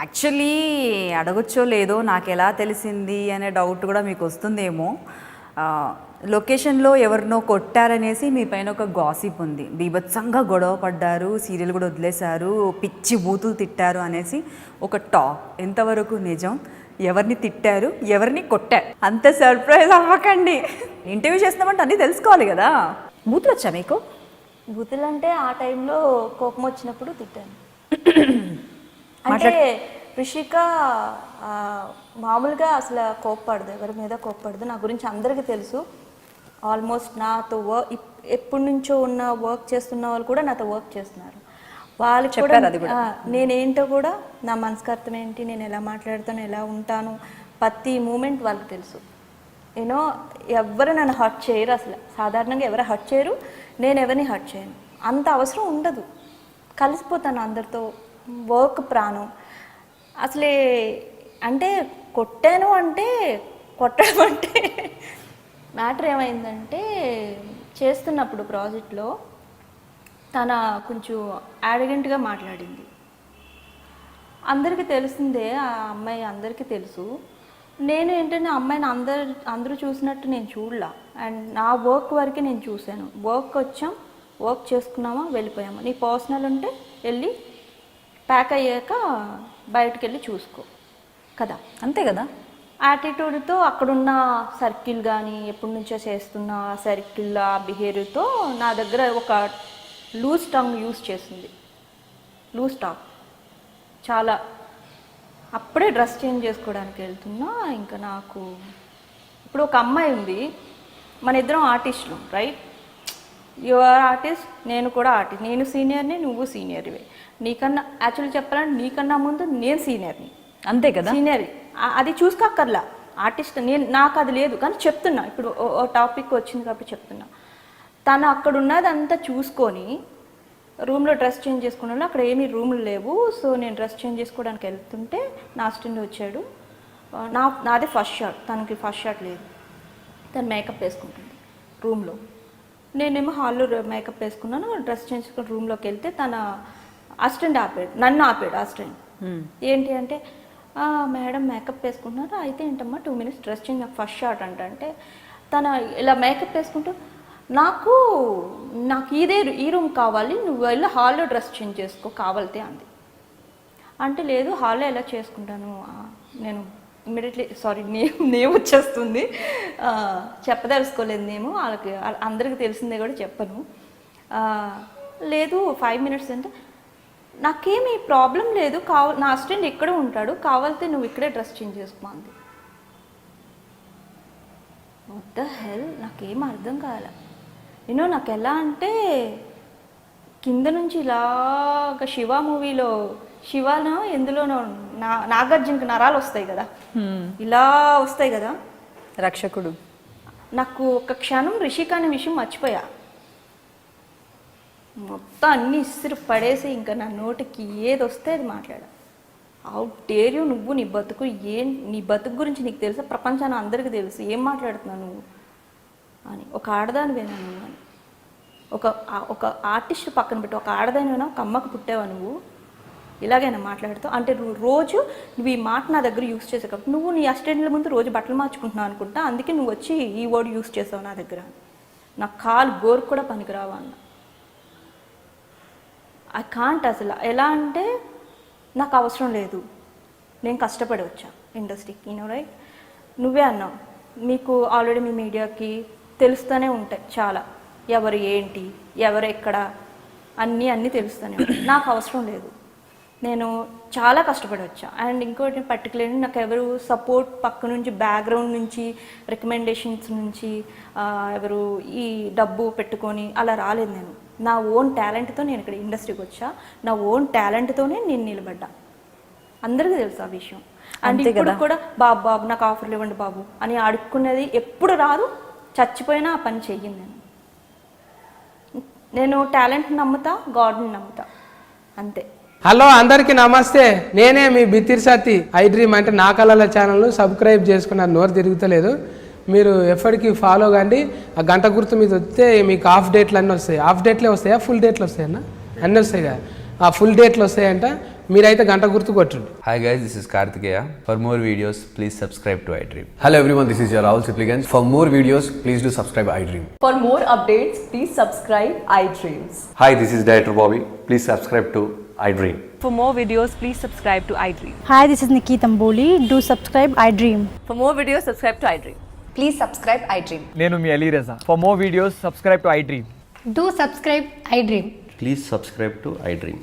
Actually అడగొచ్చో లేదో నాకు ఎలా తెలిసింది అనే డౌట్ కూడా మీకు వస్తుందేమో లొకేషన్లో ఎవరినో కొట్టారనేసి మీ పైన ఒక గాసిప్ ఉంది. బీభత్సంగా గొడవ పడ్డారు సీరియల్ కూడా వదిలేశారు పిచ్చి బూతులు తిట్టారు అనేసి ఒక టాక్ ఎంతవరకు నిజం? ఎవరిని తిట్టారు ఎవరిని కొట్టారు? అంత సర్ప్రైజ్ అవ్వకండి. ఇంటర్వ్యూ చేస్తున్నామంటే అన్నీ తెలుసుకోవాలి కదా. బూతులు వచ్చా మీకు? బూతులు అంటే ఆ టైంలో కోపం వచ్చినప్పుడు తిట్టాను. అంటే రిషిక మామూలుగా అసలు కోప్పడదు ఎవరి మీద కోప్పడదు. నా గురించి అందరికీ తెలుసు. ఆల్మోస్ట్ నాతో వర్క్ ఎప్పటి నుంచో ఉన్న వర్క్ చేస్తున్న వాళ్ళు కూడా నాతో వర్క్ చేస్తున్నారు. వాళ్ళకి కూడా చెప్పారు అది కూడా. నేనేంటో కూడా నా మనస్కర్తం ఏంటి నేను ఎలా మాట్లాడతాను ఎలా ఉంటాను ప్రతి మూమెంట్ వాళ్ళకి తెలుసు. యూనో ఎవరు నన్ను హర్ట్ చేయరు అసలు. సాధారణంగా ఎవరు హర్ట్ చేయరు నేను ఎవరిని హర్ట్ చేయను. అంత అవసరం ఉండదు. కలిసిపోతాను అందరితో వర్క్ ప్రాణం. అసలే అంటే కొట్టాను అంటే కొట్టడం అంటే మ్యాటర్ ఏమైందంటే చేస్తున్నప్పుడు ప్రాజెక్ట్లో తన కొంచెం యాడగెంట్గా మాట్లాడింది. అందరికీ తెలిసిందే ఆ అమ్మాయి అందరికీ తెలుసు. నేను ఏంటంటే అమ్మాయిని అందరు అందరూ చూసినట్టు నేను చూడలా. అండ్ నా వర్క్ వరకే నేను చూశాను. వర్క్ వచ్చాం వర్క్ చేసుకున్నామా వెళ్ళిపోయామా. నీ పర్సనల్ ఉంటే వెళ్ళి ప్యాక్ అయ్యాక బయటకు వెళ్ళి చూసుకో. కదా? అంతే కదా? యాటిట్యూడ్తో అక్కడున్న సర్కిల్ కానీ ఎప్పటి నుంచో చేస్తున్న ఆ సర్కిల్ ఆ బిహేవియర్తో నా దగ్గర ఒక లూజ్ టంగ్ యూస్ చేసింది. లూజ్ టాక్ చాలా. అప్పుడే డ్రెస్ చేంజ్ చేసుకోవడానికి వెళ్తున్నా ఇంకా నాకు ఇప్పుడు ఒక అమ్మాయి ఉంది. మన ఇద్దరం ఆర్టిస్టులు రైట్ యువర్ ఆర్టిస్ట్ నేను కూడా ఆర్టిస్ట్ నేను సీనియర్ని నువ్వు సీనియర్వే. నీకన్నా యాక్చువల్లీ చెప్పాలంటే నీకన్నా ముందు నేను సీనియర్ని. అంతే కదా? సీనియర్ అది చూసుకోక్కర్లా. ఆర్టిస్ట్ నేను నాకు అది లేదు. కానీ చెప్తున్నా. ఇప్పుడు టాపిక్ వచ్చింది కాబట్టి చెప్తున్నా. తను అక్కడ ఉన్నదంతా చూసుకొని రూమ్లో డ్రెస్ చేంజ్ చేసుకున్నాను. అక్కడ ఏమీ రూములు లేవు. సో నేను డ్రెస్ చేంజ్ చేసుకోవడానికి వెళ్తుంటే నా అసిస్టెంట్ వచ్చాడు. నా నాది ఫస్ట్ షాట్. తనకి ఫస్ట్ షాట్ లేదు. తను మేకప్ వేసుకుంటుంది రూమ్లో. నేనేమో హాల్లో మేకప్ వేసుకున్నాను. డ్రెస్ చేంజ్ చేసుకుని రూమ్లోకి వెళ్తే తన అసిస్టెంట్ ఆపాడు. నన్ను ఆపాడు అసిస్టెంట్. ఏంటి అంటే "ఆ, మేడం మేకప్ వేసుకుంటున్నారు. అయితే ఏంటమ్మా టూ మినిట్స్ డ్రెస్ చేంజ్ నాకు ఫస్ట్ షాట్ అంట. అంటే తన ఇలా మేకప్ వేసుకుంటూ నాకు నాకు ఇదే ఈ రూమ్ కావాలి నువ్వు వెళ్ళి హాల్లో డ్రెస్ చేంజ్ చేసుకో కావాలితే అంది. అంటే లేదు హాల్లో ఎలా చేసుకుంటాను? నేను ఇమ్మీడియట్లీ సారీ నేమ్ నేమ్ వచ్చేస్తుంది. చెప్పదలుచుకోలేదు నేము వాళ్ళకి అందరికి అందరికీ తెలిసిందే కూడా చెప్పను. లేదు ఫైవ్ మినిట్స్ అంటే నాకేమీ ప్రాబ్లం లేదు కావ నా అసిస్టెంట్ ఇక్కడే ఉంటాడు కావాలితే నువ్వు ఇక్కడే డ్రెస్ చేంజ్ చేసుకో అంది. ద హెల్ నాకేం అర్థం కాలే నేను నాకు ఎలా అంటే కింద నుంచి ఇలాగ శివ మూవీలో శివనో ఎందులోనో నా నాగార్జునకి నరాలు వస్తాయి కదా. ఇలా వస్తాయి కదా. రక్షకుడు. నాకు ఒక క్షణం రిషిక అనే విషయం మర్చిపోయా. మొత్తం అన్ని ఇసురు పడేసి ఇంకా నా నోటికి ఏది వస్తే అది మాట్లాడా. అవుట్ డేర్ యూ నువ్వు నీ బతుకు ఏం నీ బతుకు గురించి నీకు తెలుసా? ప్రపంచాన్ని అందరికీ తెలుసు. ఏం మాట్లాడుతున్నావు నువ్వు? అని. ఒక ఆడదానివేనా నువ్వు అని. ఒక ఒక ఆర్టిస్ట్ పక్కన పెట్టి. ఒక ఆడదానివేనా ఒక అమ్మకు పుట్టావా నువ్వు? ఇలాగైనా మాట్లాడుతావు అంటే నువ్వు రోజు నువ్వు ఈ మాట నా దగ్గర యూస్ చేసావు కాబట్టి నువ్వు నీ అసిస్టెంట్ల ముందు రోజు బట్టలు మార్చుకుంటున్నావు అనుకుంటా అందుకే నువ్వు వచ్చి ఈ వర్డ్ యూస్ చేసావు నా దగ్గర నా కాలు గోరు కూడా పనికిరావా అన్న. ఐ కాంట్ అసలు. ఎలా అంటే నాకు అవసరం లేదు. నేను కష్టపడి వచ్చా ఇండస్ట్రీకి. యూనో రైట్ నువ్వే అన్నావు. మీకు ఆల్రెడీ మీ మీడియాకి తెలుస్తూనే ఉంటాయి చాలా. ఎవరు ఏంటి ఎవరు ఎక్కడ అన్నీ అన్నీ తెలుస్తూనే ఉంటాయి. నాకు అవసరం లేదు. నేను చాలా కష్టపడి వచ్చా అండ్ ఇంకోటి పర్టికులర్లీ నాకు ఎవరు సపోర్ట్ పక్క నుంచి బ్యాక్గ్రౌండ్ నుంచి రికమెండేషన్స్ నుంచి ఎవరు ఈ డబ్బు పెట్టుకొని అలా రాలేదు నేను. నా ఓన్ టాలెంట్తో నేను ఇక్కడ ఇండస్ట్రీకి వచ్చా. నా ఓన్ టాలెంట్తోనే నేను నిలబడ్డా. అందరికీ తెలుసు ఆ విషయం. అండ్ ఇప్పుడు. కూడా బాబు బాబు నాకు ఆఫర్లు ఇవ్వండి బాబు అని అడుక్కునేది ఎప్పుడు రాదు. చచ్చిపోయినా ఆ పని చెయ్యను నేను. నేను టాలెంట్ నమ్ముతా గాడ్ని నమ్ముతా. అంతే. హలో అందరికీ నమస్తే. నేనే మీ బితిర్సతి సత్తి ఐ డ్రీమ్ అంటే నా కళల ఛానల్ను సబ్స్క్రైబ్ చేసుకున్నారు నోరు తిరుగుతలేదు. మీరు ఎప్పటికీ ఫాలో కండి. ఆ గంట గుర్తు మీద వస్తే మీకు హాఫ్ డేట్లు అన్నీ వస్తాయి. హాఫ్ డేట్లే వస్తాయా? ఫుల్ డేట్లు వస్తాయన్నా? అన్నీ వస్తాయి కదా ఆ ఫుల్ డేట్లు వస్తాయంట. మీరైతే గంట గుర్తు కొట్టండి Hi guys, this is Kartikeya. For more videos, please subscribe to iDream. Hello everyone, this is your Rahul Sipligans. For more videos, please do subscribe iDream. For more updates, please subscribe iDreams. Hi, this is Director Bobby. Please subscribe to iDream. For more videos, please subscribe to iDream. Hi, this is Nikki Tamboli. Do subscribe I Dream. For more videos, subscribe to iDream. Please subscribe iDream. నేను మీ Ali Raza for more videos subscribe to I dream Do subscribe I Dream. Please subscribe to iDream.